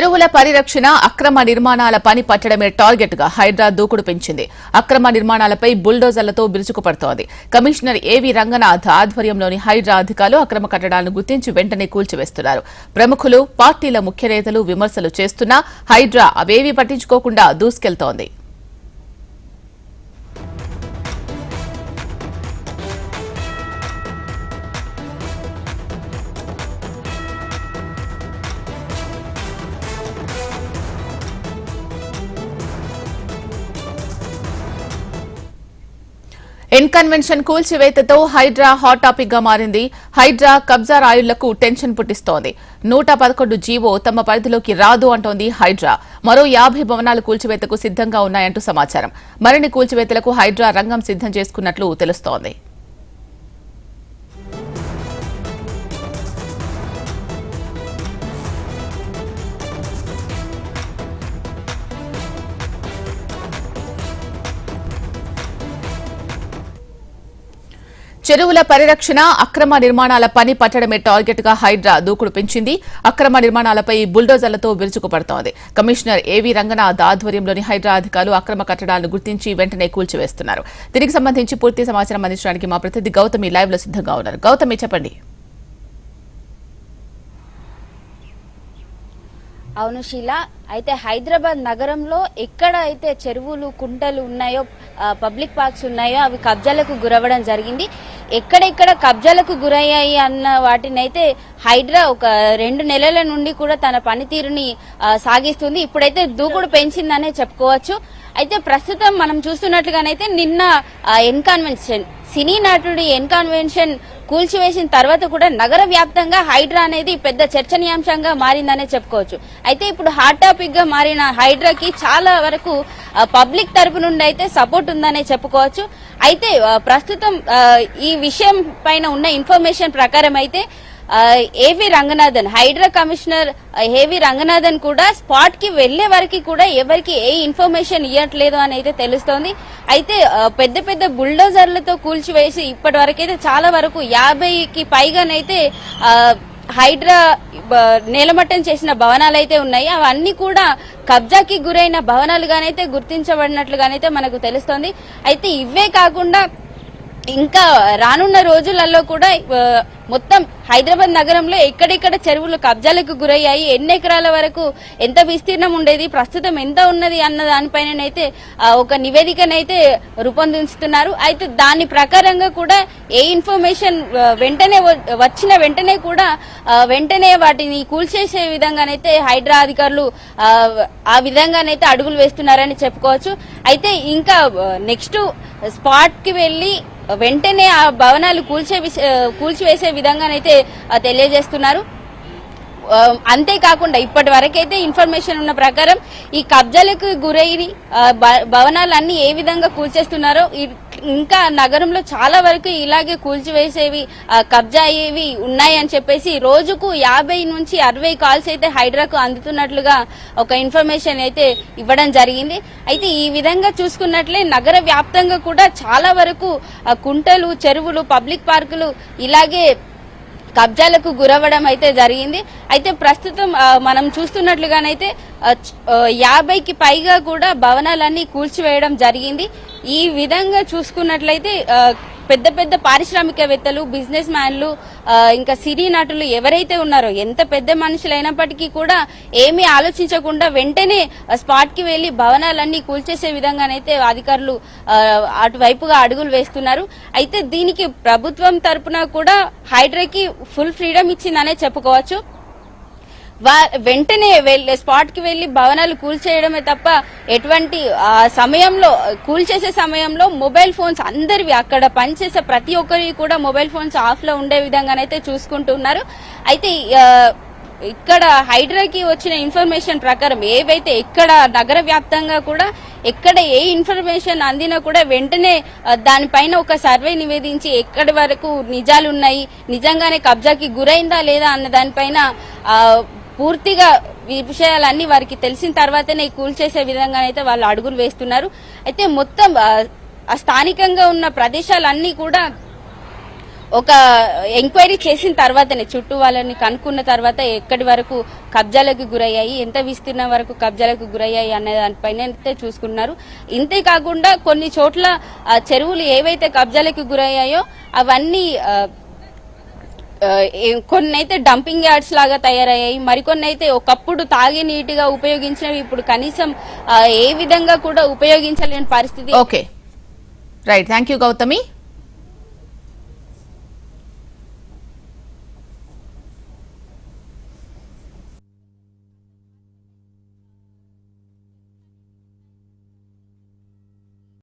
చెరువుల పరిరక్షణ అక్రమ నిర్మాణాల పని పట్టడమే టార్గెట్గా హైడ్రా దూకుడు పెంచింది. అక్రమ నిర్మాణాలపై బుల్డోజర్లతో బిరుచుకుపడుతోంది కమిషనర్ ఏవి రంగనాథ్ ఆధ్వర్యంలోని హైడ్రా అధికారులు అక్రమ కట్టడాలను గుర్తించి వెంటనే కూల్చివేస్తున్నారు. ప్రముఖులు పార్టీల ముఖ్య నేతలు విమర్శలు చేస్తున్నా హైడ్రా అవేవీ పట్టించుకోకుండా దూసుకెళ్తోంది. ఎన్కన్వెన్షన్ కూల్చివేతతో హైడ్రా హాట్ టాపిక్గా మారింది. హైడ్రా కబ్జా రాయుళ్ళకు టెన్షన్ పుట్టిస్తోంది. నూట పదకొండు జీవో తమ పరిధిలోకి రాదు అంటోంది హైడ్రా. మరో యాభై భవనాలు కూల్చివేతకు సిద్ధంగా ఉన్నాయంటూ సమాచారం. మరిన్ని కూల్చివేతలకు హైడ్రా రంగం సిద్ధం చేసుకున్నట్లు తెలుస్తోంది. చెరువుల పరిరక్షణ అక్రమ నిర్మాణాల పని పట్టడమే టార్గెట్గా హైడ్రా దూకుడు పెంచింది. అక్రమ నిర్మాణాలపై బుల్డోజర్లతో విరుచుకుపడుతోంది. కమిషనర్ ఏవి రంగనాథ్ ఆధ్వర్యంలోని హైడ్రా అధికారులు అక్రమ కట్టడాలను గుర్తించి వెంటనే కూల్చివేస్తున్నారు. దీనికి సంబంధించి పూర్తి సమాచారం అందించడానికి మా ప్రతినిధి గౌతమి లైవ్లో సిద్ధంగా ఉన్నారు. గౌతమి చెప్పండి. అవును శీల అయితే హైదరాబాద్ నగరంలో ఎక్కడ అయితే చెరువులు కుంటలు ఉన్నాయో పబ్లిక్ పార్క్స్ ఉన్నాయో అవి కబ్జాలకు గురవ్వడం జరిగింది. ఎక్కడెక్కడ కబ్జాలకు గురయ్యాయి అన్న వాటిని అయితే హైడ్రా ఒక రెండు నెలల నుండి కూడా తన పనితీరుని సాగిస్తుంది. ఇప్పుడైతే దూకుడు పెంచిందనే చెప్పుకోవచ్చు. అయితే ప్రస్తుతం మనం చూస్తున్నట్లుగానైతే నిన్న ఎన్కాన్వెన్షన్ సినీ నటుడి ఎన్కాన్వెన్షన్ కూల్చివేసిన తర్వాత కూడా నగర వ్యాప్తంగా హైడ్రా అనేది పెద్ద చర్చనీయాంశంగా మారిందనే చెప్పుకోవచ్చు. అయితే ఇప్పుడు హాట్ టాపిక్గా మారిన హైడ్రాకి చాలా వరకు పబ్లిక్ తరపు నుండి అయితే సపోర్ట్ ఉందనే చెప్పుకోవచ్చు. అయితే ప్రస్తుతం ఈ విషయం పైన ఉన్న ఇన్ఫర్మేషన్ ప్రకారం అయితే ఏవి రంగనాథన్ హైడ్రా కమిషనర్ ఏవీ ఏవి రంగనాథన్ కూడా స్పాట్కి వెళ్ళే వరకు కూడా ఎవరికి ఏ ఇన్ఫర్మేషన్ ఇవ్వట్లేదు అని అయితే తెలుస్తోంది. అయితే పెద్ద పెద్ద బుల్డోజర్లతో కూల్చివేసి ఇప్పటి వరకైతే చాలా వరకు యాభైకి పైగానైతే హైడ్రా నేలమట్టం చేసిన భవనాలు అయితే ఉన్నాయి. అవన్నీ కూడా కబ్జాకి గురైన భవనాలుగానైతే గుర్తించబడినట్లుగానైతే మనకు తెలుస్తోంది. అయితే ఇవే కాకుండా ఇంకా రానున్న రోజులలో కూడా మొత్తం హైదరాబాద్ నగరంలో ఎక్కడెక్కడ చెరువులు కబ్జాలకు గురయ్యాయి ఎన్ని ఎకరాల వరకు ఎంత విస్తీర్ణం ఉండేది ప్రస్తుతం ఎంత ఉన్నది అన్న దానిపైననైతే ఒక నివేదికనైతే రూపొందిస్తున్నారు. అయితే దాని ప్రకారంగా కూడా ఏ ఇన్ఫర్మేషన్ వెంటనే వ- వచ్చిన వెంటనే కూడా వెంటనే వాటిని కూల్చేసే విధంగానైతే హైడ్రా అధికారులు ఆ, విధంగానైతే అడుగులు వేస్తున్నారని చెప్పుకోవచ్చు. అయితే ఇంకా నెక్స్ట్ స్పాట్కి వెళ్ళి వెంటనే ఆ భవనాలు కూల్చే కూల్చివేసే విధంగానైతే తెలియజేస్తున్నారు. అంతేకాకుండా ఇప్పటి వరకైతే ఇన్ఫర్మేషన్ ఉన్న ప్రకారం ఈ కబ్జాలకు గురైన భవనాలన్నీ ఏ విధంగా కూల్చేస్తున్నారో ఈ- ఇంకా నగరంలో చాలా వరకు ఇలాగే కూల్చివేసేవి కబ్జా అయ్యేవి ఉన్నాయని చెప్పేసి రోజుకు యాభై నుంచి అరవై కాల్స్ అయితే హైడ్రాకు అందుతున్నట్లుగా ఒక ఇన్ఫర్మేషన్ అయితే ఇవ్వడం జరిగింది. అయితే ఈ విధంగా చూసుకున్నట్లే నగర వ్యాప్తంగా కూడా చాలా వరకు కుంటలు చెరువులు పబ్లిక్ పార్కులు ఇలాగే కబ్జాలకు గురవ్వడం అయితే జరిగింది. అయితే ప్రస్తుతం మనం చూస్తున్నట్లుగానైతే యాభైకి పైగా కూడా భవనాలన్నీ కూల్చివేయడం జరిగింది. ఈ విధంగా చూసుకున్నట్లయితే పెద్ద పెద్ద పారిశ్రామికవేత్తలు బిజినెస్ మ్యాన్లు ఇంకా సినీ నటులు ఎవరైతే ఉన్నారో ఎంత పెద్ద మనుషులు అయినప్పటికీ కూడా ఏమీ ఆలోచించకుండా వెంటనే స్పాట్కి వెళ్ళి భవనాలన్నీ కూల్చేసే విధంగానైతే అధికారులు అటువైపుగా అడుగులు వేస్తున్నారు. అయితే దీనికి ప్రభుత్వం తరపున కూడా హైడ్రాకి ఫుల్ ఫ్రీడమ్ ఇచ్చిందనే చెప్పుకోవచ్చు. వెంటనే వెళ్ళి స్పాట్కి వెళ్ళి భవనాలు కూల్చేయడమే తప్ప ఎటువంటి ఆ సమయంలో కూల్చేసే సమయంలో మొబైల్ ఫోన్స్ అందరివి అక్కడ పనిచేసే ప్రతి ఒక్కరి కూడా మొబైల్ ఫోన్స్ ఆఫ్లో ఉండే విధంగానైతే చూసుకుంటున్నారు అయితే ఇక్కడ హైడ్రాకి వచ్చిన ఇన్ఫర్మేషన్ ప్రకారం ఏవైతే ఎక్కడ నగర వ్యాప్తంగా కూడా ఎక్కడ ఏ ఇన్ఫర్మేషన్ అందినా కూడా వెంటనే దానిపైన ఒక సర్వే నివేదించి ఎక్కడి వరకు నిజాలున్నాయి నిజంగానే కబ్జాకి గురైందా లేదా అన్న దానిపైన పూర్తిగా విషయాలన్నీ వారికి తెలిసిన తర్వాతనే కూల్చేసే విధంగానైతే వాళ్ళు అడుగులు వేస్తున్నారు. అయితే మొత్తం ఆ, స్థానికంగా ఉన్న ప్రదేశాలన్నీ కూడా ఒక ఎంక్వైరీ చేసిన తర్వాతనే చుట్టూ వాళ్ళని కనుక్కున్న తర్వాత ఎక్కడి వరకు కబ్జాలకు గురయ్యాయి ఎంత విస్తీర్ణం వరకు కబ్జాలకు గురయ్యాయి అనే దానిపైన అయితే చూసుకున్నారు. ఇంతే కాకుండా కొన్ని చోట్ల చెరువులు ఏవైతే కబ్జాలకు గురయ్యాయో అవన్నీ కొన్ని అయితే డంపింగ్ యార్డ్స్ లాగా తయారయ్యాయి మరికొన్ని అయితే ఒకప్పుడు తాగే నీటిగా ఉపయోగించినవి ఇప్పుడు కనీసం ఏ విధంగా కూడా ఉపయోగించలేని పరిస్థితి. Okay right thank you Gautami